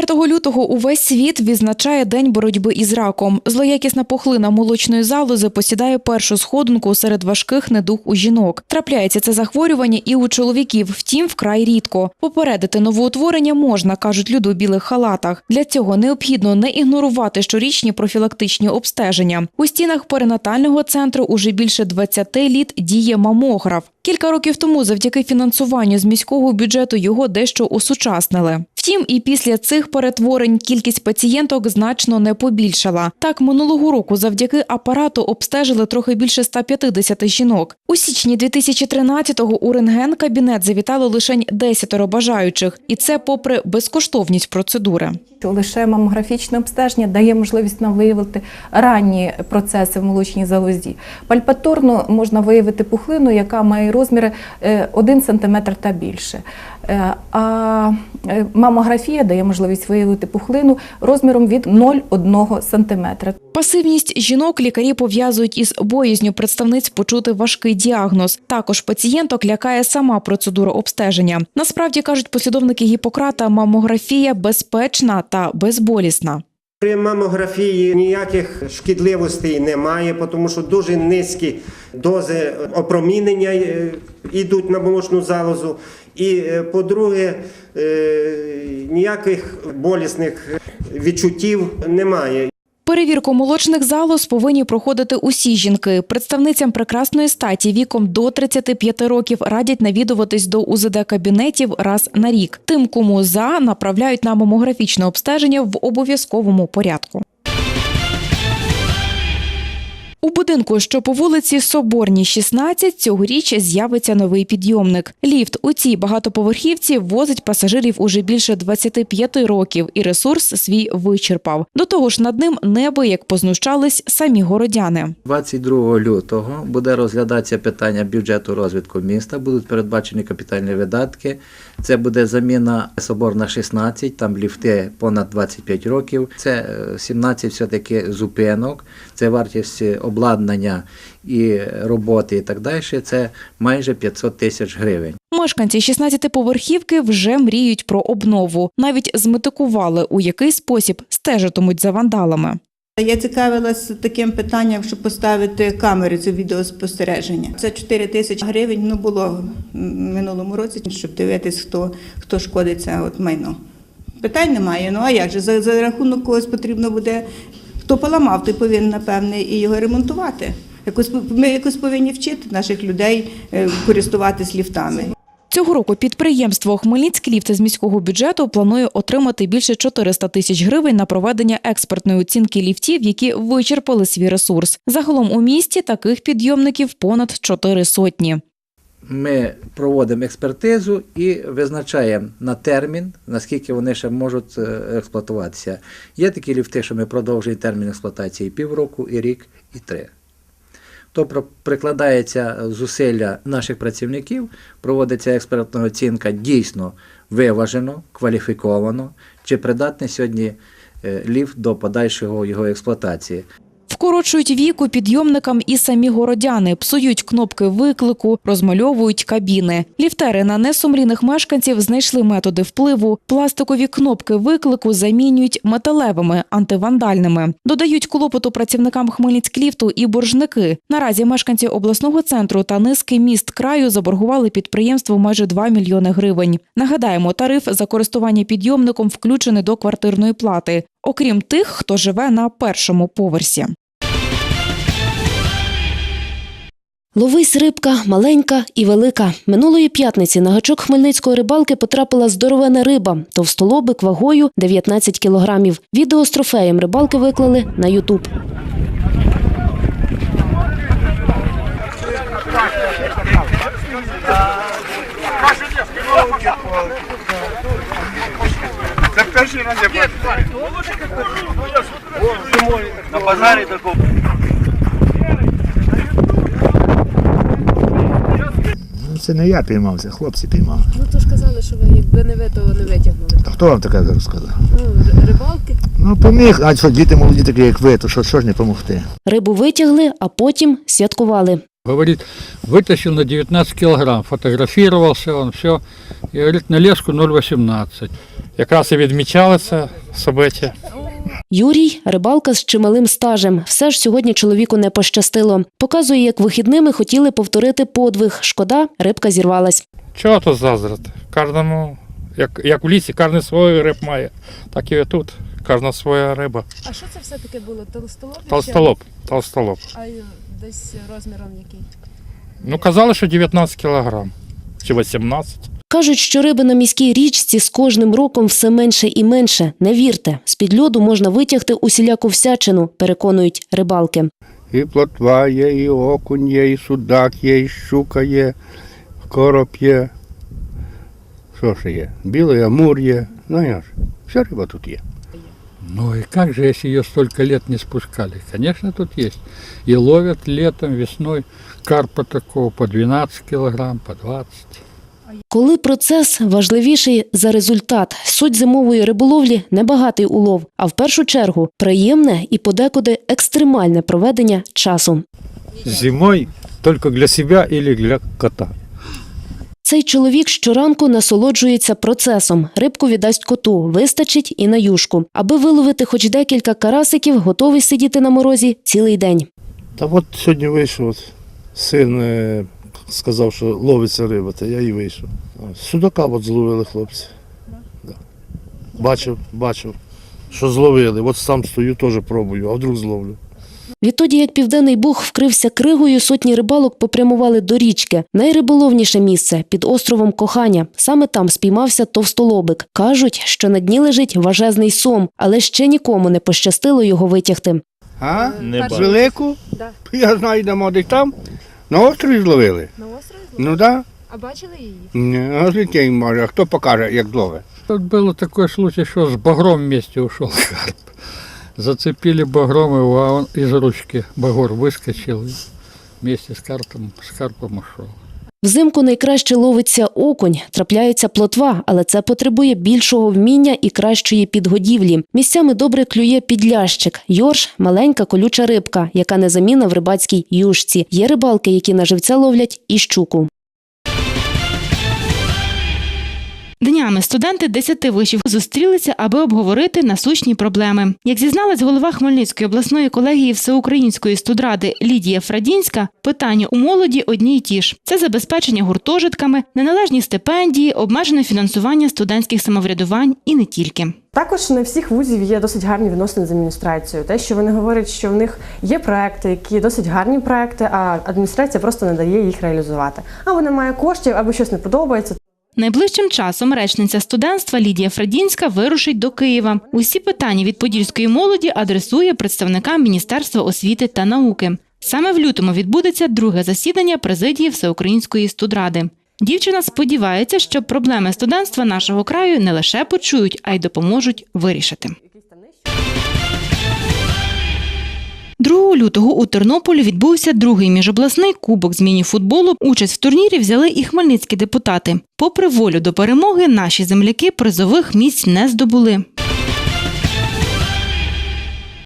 4 лютого увесь світ відзначає День боротьби із раком. Злоякісна пухлина молочної залози посідає першу сходинку серед важких недуг у жінок. Трапляється це захворювання і у чоловіків, втім, вкрай рідко. Попередити новоутворення можна, кажуть люди у білих халатах. Для цього необхідно не ігнорувати щорічні профілактичні обстеження. У стінах перинатального центру уже більше 20 літ діє мамограф. Кілька років тому, завдяки фінансуванню з міського бюджету, його дещо осучаснили. Втім, і після цих перетворень кількість пацієнток значно не побільшала. Так, минулого року завдяки апарату обстежили трохи більше 150 жінок. У січні 2013-го у рентген-кабінет завітало лише 10 бажаючих, і це попри безкоштовність процедури. лише мамографічне обстеження дає можливість нам виявити ранні процеси в молочній залозі. Пальпаторно можна виявити пухлину, яка має розміри е, 1 см та більше. Е, А е, мамографія дає можливість виявити пухлину розміром від 0,1 см. Пасивність жінок лікарі пов'язують із боязню представниць почути важкий діагноз. Також пацієнток лякає сама процедура обстеження. Насправді кажуть послідовники Гіппократа, мамографія безпечна та безболісна. При мамографії ніяких шкідливостей немає, тому що дуже низькі дози опромінення е, йдуть на молочну залозу. І, е, по-друге, е, ніяких болісних відчуттів немає. Перевірку молочних залоз повинні проходити усі жінки. Представницям прекрасної статі віком до 35 років радять навідуватись до УЗД кабінетів раз на рік. Тим, кому за направляють на мамографічне обстеження в обов'язковому порядку. У будинку, що по вулиці Соборній, 16, цьогоріч з'явиться новий підйомник. Ліфт у цій багатоповерхівці возить пасажирів уже більше 25 років, і ресурс свій вичерпав. До того ж, над ним неби як познущались самі городяни. 22 лютого буде розглядатися питання бюджету розвитку міста. Будуть передбачені капітальні видатки. Це буде заміна Соборна 16, там ліфти понад 25 років. Це е, 17 все-таки зупинок. Це вартість обладнання і роботи і так далі. Це майже 500 тисяч гривень. Мешканці 16-поверхівки вже мріють про обнову. Навіть зметикували, у який спосіб стежитимуть за вандалами. Я цікавилася таким питанням, щоб поставити камери це відеоспостереження. Це 4 тисячі гривень ну, було в минулому році, щоб дивитись, хто, хто шкодить це от майно. Питань немає. Ну а як же? За, за рахунок когось потрібно буде, хто поламав, той повинен, напевне, і його ремонтувати. Якось, ми якось повинні вчити наших людей е, користуватись ліфтами. Цього року підприємство Хмельницькліфт з міського бюджету планує отримати більше 400 тисяч гривень на проведення експертної оцінки ліфтів, які вичерпали свій ресурс. Загалом у місті таких підйомників понад 4 сотні. Ми проводимо експертизу і визначаємо на термін, наскільки вони ще можуть е, експлуатуватися. Є такі ліфти, що ми продовжуємо термін експлуатації півроку, і рік, і три. Тобто прикладається зусилля наших працівників, проводиться експертна оцінка дійсно виважено, кваліфіковано, чи придатний сьогодні е, ліфт до подальшого його експлуатації. Вкорочують віку підйомникам і самі городяни, псують кнопки виклику, розмальовують кабіни. Ліфтери на несумлінних мешканців знайшли методи впливу. Пластикові кнопки виклику замінюють металевими антивандальними. Додають клопоту працівникам Хмельницькліфту і боржники. Наразі мешканці обласного центру та низки міст краю заборгували підприємству майже 2 мільйони гривень. Нагадаємо, тариф за користування підйомником включений до квартирної плати, окрім тих, хто живе на першому поверсі. Ловись рибка, маленька і велика. Минулої п'ятниці на гачок хмельницької рибалки потрапила здоровена риба, товстолобик вагою 19 кілограмів. Відео з трофеєм рибалки виклали на Ютуб. Це перший раз я бачу. На базарі такого. Це не я піймав, це хлопці піймали. Ну то ж казали, що ви якби не ви, то не витягнули. Та хто вам таке зараз сказав? Ну, рибалки. Ну, поміг, а що діти молоді такі, як ви, то що, що ж не допомогти? Рибу витягли, а потім святкували. Говорит, вытащил на 19 килограмм, фотографировался он, все. И говорит, на леску 0,18. Якраз і відмічалися собиття. Юрій рибалка з чималим стажем. Все ж сьогодні чоловіку не пощастило. Показує, як вихідними хотіли повторити подвиг. Шкода, рибка зірвалась. Чого тут заздрити? Кожному, як, як в лісі, кожен свою риб має, так і тут. Кожна своя риба. А що це все-таки було? Толстолоб? Толстолоб, толстолоб. А десь розміром який? Ну, казали, що 19 кілограм. Чи 18. Кажуть, що риби на міській річці з кожним роком все менше і менше. Не вірте, з-під льоду можна витягти усіляку всячину, переконують рибалки. І плотва є, і окунь є, і судак є, і щука є, короб є. Що ще є? Білий амур є. Ну я ж, вся риба тут є. Ну и как же, если ее столько лет не спускали? Конечно, тут есть. И ловят летом, весной карпа такого по 12 килограмм, по 20. Коли процес важливіший за результат, суть зимової риболовлі небагатий улов, а в першу чергу приємне і подекуди екстремальне проведення часу. Зимой только для себя или для кота. Цей чоловік щоранку насолоджується процесом. Рибку віддасть коту, вистачить і на юшку. Аби виловити хоч декілька карасиків, готовий сидіти на морозі цілий день. Та от сьогодні вийшов, син е, сказав, що ловиться риба, та я і вийшов. Судака от зловили хлопці. Да. Бачив, бачив, що зловили. От сам стою, теж пробую, а вдруг зловлю. Відтоді, як південний буг вкрився кригою, сотні рибалок попрямували до річки. Найриболовніше місце під островом Кохання. Саме там спіймався товстолобик. Кажуть, що на дні лежить важезний сом, але ще нікому не пощастило його витягти. А? Не. Велику? Да. Я знаю, де десь там. На острові зловили. На острові? Ну так. А бачили її? Да. Ні, а звідки їм може, а хто покаже, як зловить? Тут було такой случай, що з багром вместе ушел карп. Зацепили багром его, а он из ручки багор выскочил вместе с карпом, с карпом ушел. Взимку найкраще ловиться окунь, трапляється плотва, але це потребує більшого вміння і кращої підгодівлі. Місцями добре клює підлящик. Йорш маленька колюча рибка, яка незамінна в рибацькій юшці. Є рибалки, які на живця ловлять і щуку. Днями студенти 10 вишів зустрілися, аби обговорити насущні проблеми. Як зізналась голова Хмельницької обласної колегії Всеукраїнської студради Лідія Фрадінська, питання у молоді одні й ті ж: це забезпечення гуртожитками, неналежні стипендії, обмежене фінансування студентських самоврядувань і не тільки. Також не всіх вузів є досить гарні відносини з адміністрацією. Те, що вони говорять, що в них є проекти, які досить гарні проекти, а адміністрація просто не дає їх реалізувати. Або немає коштів, або щось не подобається. Найближчим часом речниця студентства Лідія Фредінська вирушить до Києва. Усі питання від подільської молоді адресує представникам Міністерства освіти та науки. Саме в лютому відбудеться друге засідання президії Всеукраїнської студради. Дівчина сподівається, що проблеми студентства нашого краю не лише почують, а й допоможуть вирішити. 2 лютого у Тернополі відбувся другий міжобласний кубок з міні-футболу. Участь в турнірі взяли і хмельницькі депутати. Попри волю до перемоги, наші земляки призових місць не здобули.